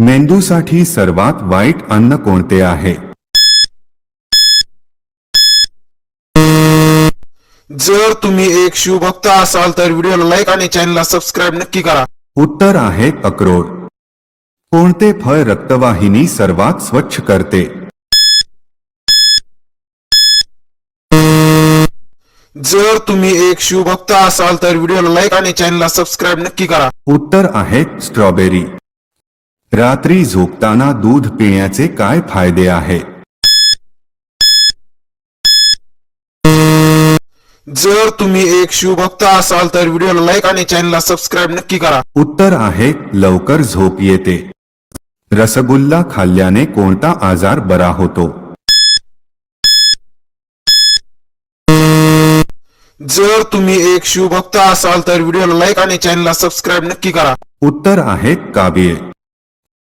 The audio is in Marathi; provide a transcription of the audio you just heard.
मेंदूसाठी सर्वात वाईट अन्न कोणते आहे? जर तुम्ही एक शिवभक्त असाल तर व्हिडिओला लाईक आणि चॅनलला सबस्क्राईब नक्की करा. उत्तर आहे अक्रोड. कोणते फळ रक्तवाहिनी सर्वात स्वच्छ करते? जर तुम्ही एक शिवभक्त असाल तर व्हिडिओला लाईक आणि चॅनलला सबस्क्राईब नक्की करा. उत्तर आहे स्ट्रॉबेरी. रात्री झोपताना दूध पिण्याचे काय फायदे आहे? जर तुम्ही एक शिवभक्त असाल तर व्हिडिओला लाईक आणि चॅनलला सबस्क्राईब नक्की करा. उत्तर आहे लवकर झोप येते. रसगुल्ला खाल्ल्याने कोणता आजार बरा होतो? जर तुम्ही एक शिवभक्त असाल तर व्हिडिओला लाईक आणि चॅनलला सबस्क्राईब नक्की करा. उत्तर आहे कावीळ